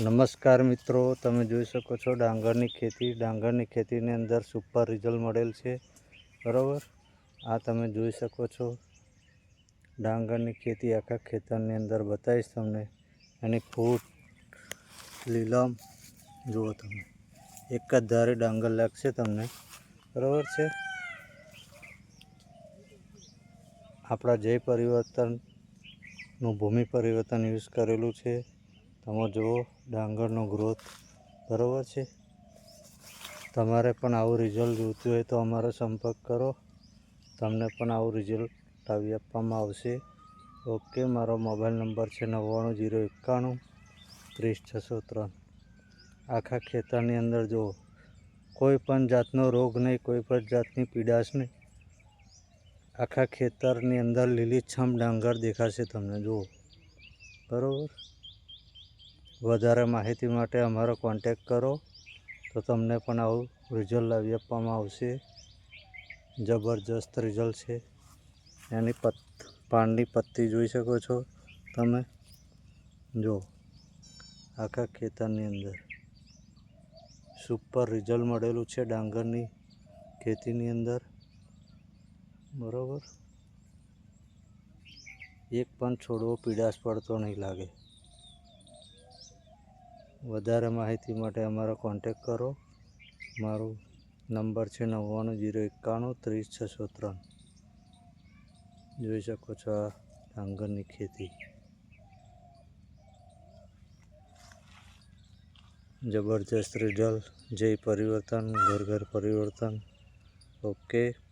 નમસ્કાર મિત્રો, તમે જોઈ શકો છો ડાંગરની ખેતી. ડાંગરની ખેતીની અંદર સુપર રિઝલ્ટ મળેલ છે. બરાબર? આ તમે જોઈ શકો છો. ડાંગરની ખેતી આખા ખેતરની અંદર બતાવીશ તમને. એની ફૂટ લીલમ જુઓ તમે. એક જ ધારે ડાંગર લાગશે તમને. બરાબર છે? આપણા જય પરિવર્તનનું ભૂમિ પરિવર્તન યુઝ કરેલું છે. તમે જુઓ, ડાંગરનો ગ્રોથ બરાબર છે. તમારે પણ આવું રિઝલ્ટ જોઈતું હોય તો અમારો સંપર્ક કરો. તમને પણ આવું રિઝલ્ટ લાવી આપવામાં આવશે. ઓકે મારો મોબાઈલ નંબર છે નવ્વાણું જીરો એકાણું ત્રીસ છસો ત્રણ. આખા ખેતરની અંદર જુઓ, કોઈ પણ જાતનો રોગ નહીં, કોઈ પણ જાતની પીડાશ નહીં. આખા ખેતરની અંદર લીલીછમ ડાંગર દેખાશે તમને, જુઓ. બરાબર? વધારે માહિતી માટે અમારો કોન્ટેક કરો. તો તમને પણ આવું રિઝલ્ટ લાવી આપવામાં આવશે. જબરજસ્ત રિઝલ્ટ છે. એની પત, પાનની પત્તી જોઈ શકો છો તમે. જો, આખા ખેતરની અંદર સુપર રિઝલ્ટ મળેલું છે ડાંગરની ખેતીની અંદર. બરાબર? એક પણ છોડવો પીડાશ પડતો નહીં લાગે. વધારે માહિતી માટે અમારો કોન્ટેક કરો. મારો નંબર છે નવ્વાણું જીરો એકાણું ત્રીસ છસો ત્રણ. જોઈ શકો છો આ ડાંગરની ખેતી. જબરજસ્ત રિઝલ્ટ જય પરિવર્તન, ઘર ઘર પરિવર્તન. ઓકે